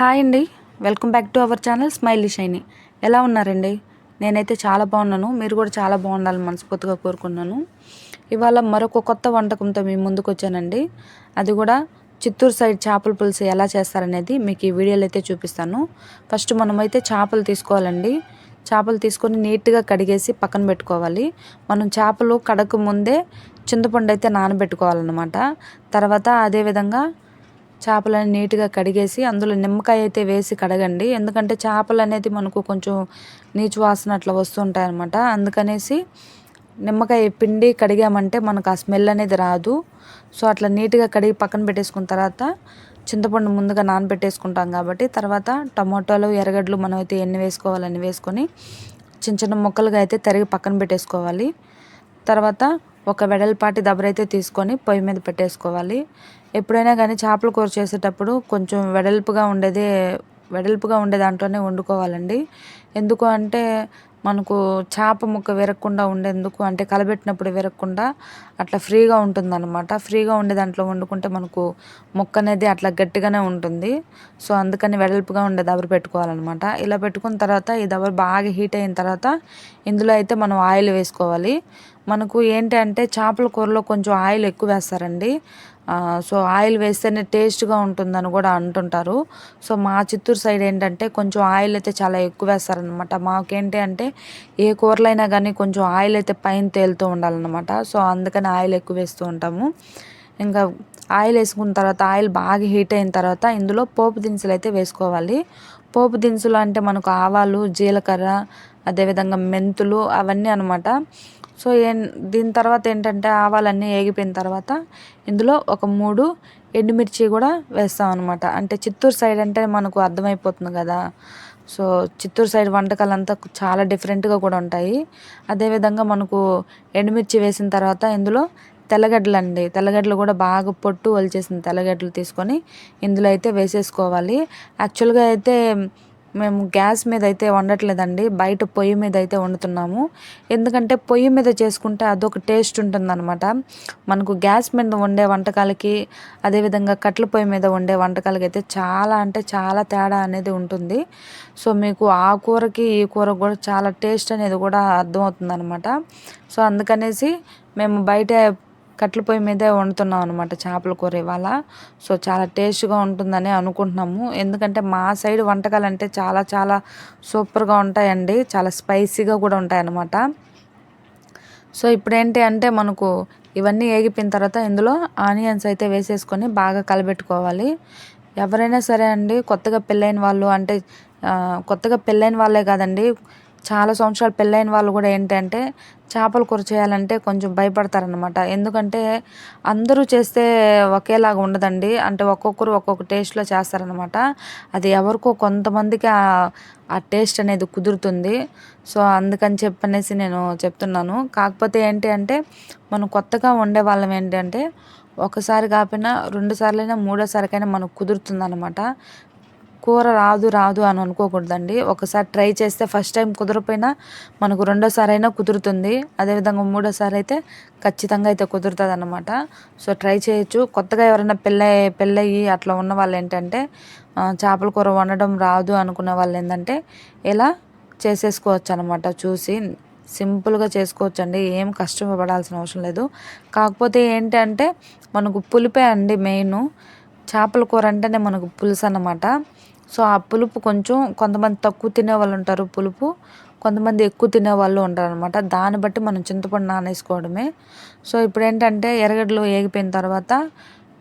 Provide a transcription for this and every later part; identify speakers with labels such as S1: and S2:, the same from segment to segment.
S1: Hi అండి. Welcome back to our channel smiley shiny. ఎలా ఉన్నారండి? నేనైతే చాలా బాగున్నాను. మీరు కూడా చాలా బాగుండాలని మనస్ఫూర్తిగా కోరుకున్నాను. ఇవాళ మరొక కొత్త వంటకంతో మీ ముందుకు వచ్చానండి. అది కూడా చిత్తూరు సైడ్ చేపల పులుసు ఎలా చేస్తారనేది మీకు ఈ వీడియోలో అయితే చూపిస్తాను. ఫస్ట్ మనమైతే చేపలు తీసుకోవాలండి. చేపలు తీసుకొని నీట్గా కడిగేసి పక్కన పెట్టుకోవాలి. మనం చేపలు కడక ముందే చింతపండు అయితే నానబెట్టుకోవాలన్నమాట. తర్వాత అదేవిధంగా చేపలని నీట్గా కడిగేసి అందులో నిమ్మకాయ అయితే వేసి కడగండి. ఎందుకంటే చేపలు అనేది మనకు కొంచెం నీచు వాసన అట్లా వస్తుంటాయి అనమాట అందుకనేసి నిమ్మకాయ పిండి కడిగామంటే మనకు ఆ స్మెల్ అనేది రాదు. సో అట్లా నీట్గా కడిగి పక్కన పెట్టేసుకున్న తర్వాత చింతపండు ముందుగా నానబెట్టేసుకుంటాం కాబట్టి తర్వాత టమాటోలు ఎర్రగడ్డలు మనం అయితే ఎన్ని వేసుకోవాలని వేసుకొని చిన్న చిన్న ముక్కలుగా అయితే తరిగి పక్కన పెట్టేసుకోవాలి. తర్వాత ఒక వెడల్పాటి దబరైతే తీసుకొని పొయ్యి మీద పెట్టేసుకోవాలి. ఎప్పుడైనా కానీ చేపల కూర చేసేటప్పుడు కొంచెం వెడల్పుగా ఉండేదే వెడల్పుగా ఉండే దాంట్లోనే వండుకోవాలండి. ఎందుకు అంటే మనకు చేప ముక్క విరగకుండా ఉండేందుకు అంటే కలబెట్టినప్పుడు విరగకుండా అట్లా ఫ్రీగా ఉంటుందన్నమాట. ఫ్రీగా ఉండే దాంట్లో వండుకుంటే మనకు ముక్క అనేది అట్లా గట్టిగానే ఉంటుంది. సో అందుకని వెడల్పుగా ఉండే దబర పెట్టుకోవాలన్నమాట. ఇలా పెట్టుకున్న తర్వాత ఈ దబర బాగా హీట్ అయిన తర్వాత ఇందులో అయితే మనం ఆయిల్ వేసుకోవాలి. మనకు ఏంటి అంటే చేపల కూరలో కొంచెం ఆయిల్ ఎక్కువ వేస్తారండి. సో ఆయిల్ వేస్తేనే టేస్ట్గా ఉంటుందని కూడా అంటుంటారు. సో మా చిత్తూరు సైడ్ ఏంటంటే కొంచెం ఆయిల్ అయితే చాలా ఎక్కువ వేస్తారనమాట మాకేంటి అంటే ఏ కూరలైనా కానీ కొంచెం ఆయిల్ అయితే పైన తేలుతూ ఉండాలన్నమాట. సో అందుకని ఆయిల్ ఎక్కువ వేస్తూ ఉంటాము. ఇంకా ఆయిల్ వేసుకున్న తర్వాత ఆయిల్ బాగా హీట్ అయిన తర్వాత ఇందులో పోపు దినుసులు అయితే వేసుకోవాలి. పోపు దినుసులు అంటే మనకు ఆవాలు జీలకర్ర అదేవిధంగా మెంతులు అవన్నీ అనమాట సో ఏ దీని తర్వాత ఏంటంటే ఆవాలన్నీ వేగిపోయిన తర్వాత ఇందులో ఒక మూడు ఎండుమిర్చి కూడా వేస్తాం అనమాట అంటే చిత్తూరు సైడ్ అంటే మనకు అర్థమైపోతుంది కదా. సో చిత్తూరు సైడ్ వంటకాలు అంతా చాలా డిఫరెంట్గా కూడా ఉంటాయి. అదేవిధంగా మనకు ఎండుమిర్చి వేసిన తర్వాత ఇందులో తెల్లగడ్డలు అండి తెల్లగడ్డలు కూడా బాగా పొట్టు వలిచేసిన తెల్లగడ్డలు తీసుకొని ఇందులో అయితే వేసేసుకోవాలి. యాక్చువల్గా అయితే మేము గ్యాస్ మీద అయితే వండట్లేదండి. బయట పొయ్యి మీద అయితే వండుతున్నాము. ఎందుకంటే పొయ్యి మీద చేసుకుంటే అదొక టేస్ట్ ఉంటుందన్నమాట. మనకు గ్యాస్ మీద వండే వంటకాలకి అదేవిధంగా కట్ల పొయ్యి మీద వండే వంటకాలకి అయితే చాలా అంటే చాలా తేడా అనేది ఉంటుంది. సో మీకు ఆ కూరకి ఈ కూర కూడా చాలా టేస్ట్ అనేది కూడా అర్థమవుతుంది అనమాట సో అందుకనేసి మేము బయట కట్టెల పొయ్యి మీదే వండుతున్నాం అనమాట చేపల కూర ఇవాళ. సో చాలా టేస్ట్గా ఉంటుందని అనుకుంటున్నాము. ఎందుకంటే మా సైడ్ వంటకాలు అంటే చాలా చాలా సూపర్గా ఉంటాయండి. చాలా స్పైసీగా కూడా ఉంటాయి అన్నమాట సో ఇప్పుడు ఏంటి అంటే మనకు ఇవన్నీ ఏగిపోయిన తర్వాత ఇందులో ఆనియన్స్ అయితే వేసేసుకొని బాగా కలబెట్టుకోవాలి. ఎవరైనా సరే అండి కొత్తగా పెళ్ళైన వాళ్ళు అంటే కొత్తగా పెళ్ళైన వాళ్ళే కాదండి చాలా సంవత్సరాలు పెళ్ళైన వాళ్ళు కూడా ఏంటంటే చేపల కూర చేయాలంటే కొంచెం భయపడతారనమాట ఎందుకంటే అందరూ చేస్తే ఒకేలాగా ఉండదండి. అంటే ఒక్కొక్కరు ఒక్కొక్క టేస్ట్లో చేస్తారనమాట అది ఎవరికో కొంతమందికి ఆ టేస్ట్ అనేది కుదురుతుంది. సో అందుకని చెప్పనేసి నేను చెప్తున్నాను. కాకపోతే ఏంటి అంటే మనం కొత్తగా వండే వాళ్ళం ఏంటంటే ఒకసారి కాకపోయినా రెండు సార్లైనా మూడోసారికైనా మనకు కుదురుతుంది అనమాట కూర రాదు రాదు అని అనుకోకూడదండి. ఒకసారి ట్రై చేస్తే ఫస్ట్ టైం కుదరపోయినా మనకు రెండోసారి అయినా కుదురుతుంది. అదేవిధంగా మూడోసారి అయితే ఖచ్చితంగా అయితే కుదురుతుంది అనమాట సో ట్రై చేయొచ్చు. కొత్తగా ఎవరైనా పెళ్ళై పెళ్ళయ్యి అట్లా ఉన్న వాళ్ళు ఏంటంటే చేపల కూర వండడం రాదు అనుకున్న వాళ్ళు ఏంటంటే ఇలా చేసేసుకోవచ్చు అనమాట చూసి సింపుల్గా చేసుకోవచ్చు అండి ఏం కష్టపడాల్సిన అవసరం లేదు. కాకపోతే ఏంటంటే మనకు పులిపే అండి మెయిన్. చేపల కూర అంటేనే మనకు పులుసు అన్నమాట సో ఆ పులుపు కొంచెం కొంతమంది తక్కువ తినే వాళ్ళు ఉంటారు పులుపు కొంతమంది ఎక్కువ తినే వాళ్ళు ఉంటారు అనమాట దాన్ని బట్టి మనం చింతపండు నానేసుకోవడమే. సో ఇప్పుడు ఏంటంటే ఎర్రగడ్డలు ఏగిపోయిన తర్వాత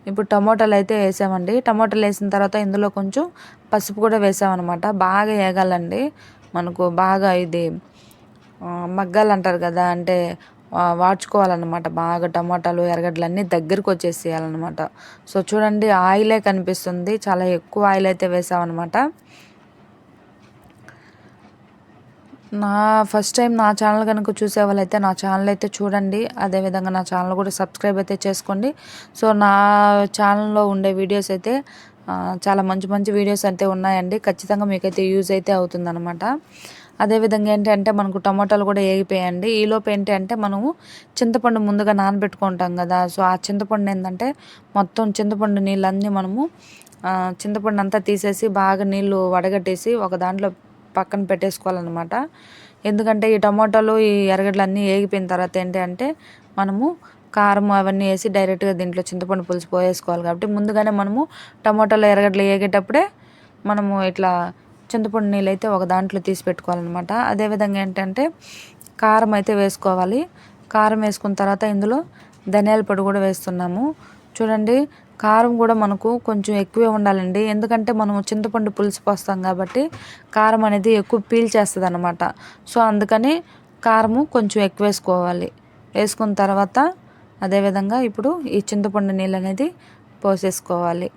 S1: ఇప్పుడు టమోటాలు అయితే వేసామండి. టమోటాలు వేసిన తర్వాత ఇందులో కొంచెం పసుపు కూడా వేసామన్నమాట. బాగా వేగాలండి. మనకు బాగా ఇది మగ్గాలు అంటారు కదా అంటే వాడ్చుకోవాలన్నమాట బాగా టమాటాలు ఎర్రగడ్డలు అన్నీ దగ్గరికి వచ్చేసేయాలన్నమాట. సో చూడండి ఆయిలే కనిపిస్తుంది. చాలా ఎక్కువ ఆయిల్ అయితే వేసామన్నమాట. నా ఫస్ట్ టైం నా ఛానల్ కనుక చూసే వాళ్ళైతే నా ఛానల్ అయితే చూడండి. అదేవిధంగా నా ఛానల్ కూడా సబ్స్క్రైబ్ అయితే చేసుకోండి. సో నా ఛానల్లో ఉండే వీడియోస్ అయితే చాలా మంచి మంచి వీడియోస్ అయితే ఉన్నాయండి. ఖచ్చితంగా మీకైతే యూజ్ అయితే అవుతుందన్నమాట. అదేవిధంగా ఏంటంటే మనకు టమాటాలు కూడా వేగిపోయాయండి ఈలోపు ఏంటి అంటే మనము చింతపండు ముందుగా నానబెట్టుకుంటాం కదా. సో ఆ చింతపండు ఏంటంటే మొత్తం చింతపండు నీళ్ళన్నీ మనము చింతపండు అంతా తీసేసి బాగా నీళ్ళు వడగట్టేసి ఒక దాంట్లో పక్కన పెట్టేసుకోవాలన్నమాట. ఎందుకంటే ఈ టమాటాలు ఈ ఎర్రగడ్డలు అన్నీ వేగిపోయిన తర్వాత ఏంటి అంటే మనము కారం అవన్నీ వేసి డైరెక్ట్గా దీంట్లో చింతపండు పులుసు పోయేసుకోవాలి. కాబట్టి ముందుగానే మనము టమాటాలు ఎరగడ్లు వేగేటప్పుడే మనము ఇట్లా చింతపండు నీళ్ళు అయితే ఒక దాంట్లో తీసి పెట్టుకోవాలన్నమాట. అదేవిధంగా ఏంటంటే కారం అయితే వేసుకోవాలి. కారం వేసుకున్న తర్వాత ఇందులో ధనియాల పొడి కూడా వేస్తున్నాము. చూడండి కారం కూడా మనకు కొంచెం ఎక్కువే ఉండాలండి. ఎందుకంటే మనం చింతపండు పులుసు పోస్తాం కాబట్టి కారం అనేది ఎక్కువ పీల్చేస్తుంది అనమాట సో అందుకని కారము కొంచెం ఎక్కువ వేసుకోవాలి. వేసుకున్న తర్వాత అదేవిధంగా ఇప్పుడు ఈ చింతపండు నీళ్ళు అనేది పోసేసుకోవాలి.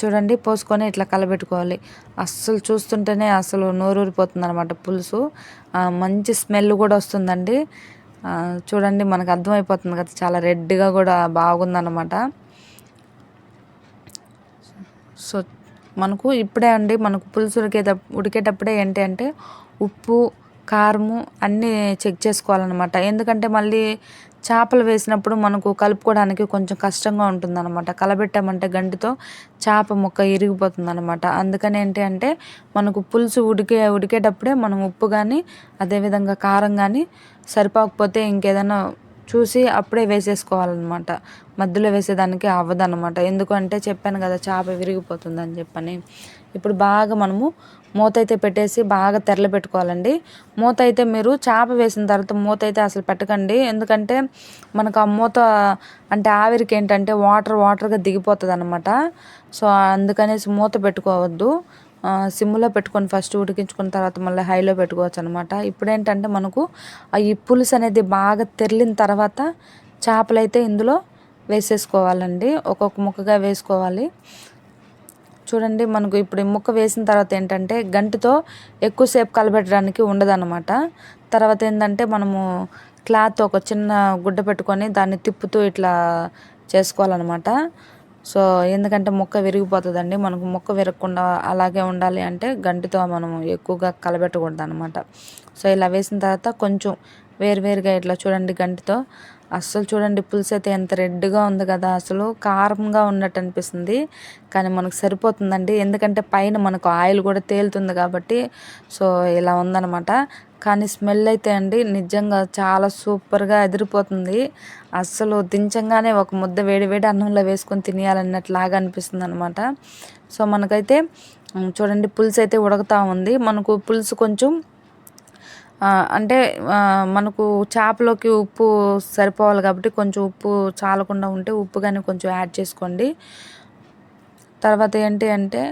S1: చూడండి పోసుకొని ఇట్లా కలబెట్టుకోవాలి. అస్సలు చూస్తుంటేనే అసలు నోరూరిపోతుంది అనమాట పులుసు మంచి స్మెల్ కూడా వస్తుందండి. చూడండి మనకు అర్థమైపోతుంది కదా చాలా రెడ్గా కూడా బాగుందన్నమాట. సో మనకు ఇప్పుడే అండి మనకు పులుసు ఉడికేట ఉడికేటప్పుడే ఏంటి అంటే ఉప్పు కారము అన్నీ చెక్ చేసుకోవాలన్నమాట. ఎందుకంటే మళ్ళీ చేపలు వేసినప్పుడు మనకు కలుపుకోవడానికి కొంచెం కష్టంగా ఉంటుందన్నమాట. కలబెట్టామంటే గంటితో చేప ముక్క ఇరిగిపోతుంది అనమాట అందుకని ఏంటి అంటే మనకు పులుసు ఉడికే ఉడికేటప్పుడే మనం ఉప్పు కానీ అదేవిధంగా కారం కానీ సరిపోకపోతే ఇంకేదైనా చూసి అప్పుడే వేసేసుకోవాలన్నమాట. మధ్యలో వేసేదానికి అవ్వదన్నమాట. ఎందుకంటే చెప్పాను కదా చేప విరిగిపోతుందని చెప్పని. ఇప్పుడు బాగా మనము మూత అయితే పెట్టేసి బాగా తెరలు పెట్టుకోవాలండి. మూత అయితే మీరు చేప వేసిన తర్వాత మూత అయితే అసలు పెట్టకండి. ఎందుకంటే మనకు ఆ మూత అంటే ఆవిరికి ఏంటంటే వాటర్ వాటర్గా దిగిపోతుంది అనమాట సో అందుకనేసి మూత పెట్టుకోవద్దు. సిమ్లో పెట్టుకొని ఫస్ట్ ఉడికించుకున్న తర్వాత మళ్ళీ హైలో పెట్టుకోవచ్చు అనమాట ఇప్పుడేంటంటే మనకు ఆ ఈ పులుసు అనేది బాగా తెరిలిన తర్వాత చేపలు అయితే ఇందులో వేసేసుకోవాలండి. ఒక్కొక్క ముక్కగా వేసుకోవాలి. చూడండి మనకు ఇప్పుడు ఈ ముక్క వేసిన తర్వాత ఏంటంటే గంటితో ఎక్కువసేపు కలబెట్టడానికి ఉండదన్నమాట. తర్వాత ఏంటంటే మనము క్లాత్ ఒక చిన్న గుడ్డ పెట్టుకొని దాన్ని తిప్పుతూ ఇట్లా చేసుకోవాలన్నమాట. సో ఎందుకంటే మొక్క విరిగిపోతుందండి. మనకు మొక్క విరగకుండా అలాగే ఉండాలి అంటే గంటితో మనం ఎక్కువగా కలబెట్టకూడదు అనమాట సో ఇలా వేసిన తర్వాత కొంచెం వేరువేరుగా ఇట్లా చూడండి గంటితో. అస్సలు చూడండి పులుసు అయితే ఎంత రెడ్గా ఉంది కదా. అసలు కారంగా ఉన్నట్టు అనిపిస్తుంది. కానీ మనకు సరిపోతుందండి. ఎందుకంటే పైన మనకు ఆయిల్ కూడా తేలుతుంది కాబట్టి సో ఇలా ఉందనమాట కానీ స్మెల్ అయితే అండి నిజంగా చాలా సూపర్గా ఎదిరిపోతుంది. అస్సలు దించంగానే ఒక ముద్ద వేడి వేడి అన్నంలో వేసుకొని తినేయాలన్నట్లాగా అనిపిస్తుంది అనమాట సో మనకైతే చూడండి పులుసు అయితే ఉడకతా ఉంది. మనకు పులుసు కొంచెం అంటే మనకు చేపలోకి ఉప్పు సరిపోవాలి కాబట్టి కొంచెం ఉప్పు చాలకుండా ఉంటే ఉప్పు కానీ కొంచెం యాడ్ చేసుకోండి. తర్వాత ఏంటి అంటే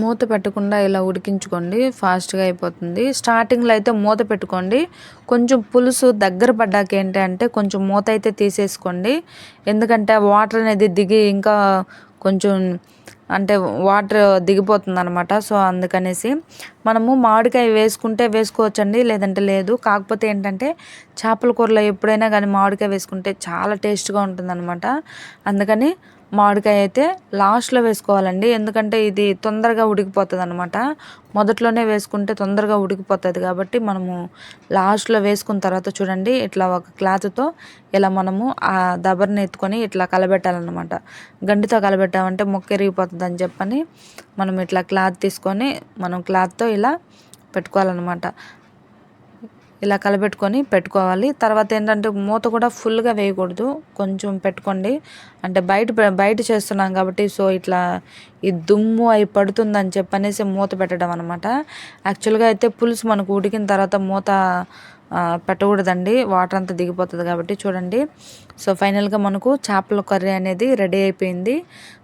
S1: మూత పెట్టకుండా ఇలా ఉడికించుకోండి. ఫాస్ట్గా అయిపోతుంది. స్టార్టింగ్లో అయితే మూత పెట్టుకోండి. కొంచెం పులుసు దగ్గర పడ్డాక ఏంటి అంటే కొంచెం మూత అయితే తీసేసుకోండి. ఎందుకంటే వాటర్ అనేది దిగి ఇంకా కొంచెం అంటే వాటర్ దిగిపోతుంది అనమాట సో అందుకనేసి మనము మామిడికాయ వేసుకుంటే వేసుకోవచ్చండి లేదంటే లేదు. కాకపోతే ఏంటంటే చేపల కూరలో ఎప్పుడైనా కానీ మామిడికాయ వేసుకుంటే చాలా టేస్ట్గా ఉంటుంది అందుకని మామిడికాయ అయితే లాస్ట్లో వేసుకోవాలండి. ఎందుకంటే ఇది తొందరగా ఉడికిపోతుంది అనమాట మొదట్లోనే వేసుకుంటే తొందరగా ఉడికిపోతుంది కాబట్టి మనము లాస్ట్లో వేసుకున్న తర్వాత చూడండి ఇట్లా ఒక క్లాత్తో ఇలా మనము ఆ దబర్ని ఎత్తుకొని ఇట్లా కలబెట్టాలన్నమాట. గండితో కలబెట్టామంటే మొక్క ఎరిగిపోతుంది అని చెప్పని మనం ఇట్లా క్లాత్ తీసుకొని మనం క్లాత్తో ఇలా పెట్టుకోవాలన్నమాట. ఇలా కలబెట్టుకొని పెట్టుకోవాలి. తర్వాత ఏంటంటే మూత కూడా ఫుల్గా వేయకూడదు. కొంచెం పెట్టుకోండి. అంటే బయట బయట చేస్తున్నాం కాబట్టి సో ఇట్లా ఈ దుమ్ము అవి పడుతుందని చెప్పనేసి మూత పెట్టడం అనమాట యాక్చువల్గా అయితే పులుసు మనకు ఉడికిన తర్వాత మూత పెట్టకూడదండి. వాటర్ అంతా దిగిపోతుంది కాబట్టి చూడండి. సో ఫైనల్గా మనకు చేపల కర్రీ అనేది రెడీ అయిపోయింది.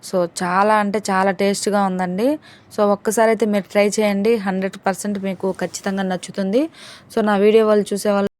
S1: సో చాలా అంటే చాలా టేస్ట్గా ఉందండి. సో ఒక్కసారి అయితే మీరు ట్రై చేయండి. హండ్రెడ్ పర్సెంట్ మీకు ఖచ్చితంగా నచ్చుతుంది. సో నా వీడియో వాళ్ళు చూసే వాళ్ళు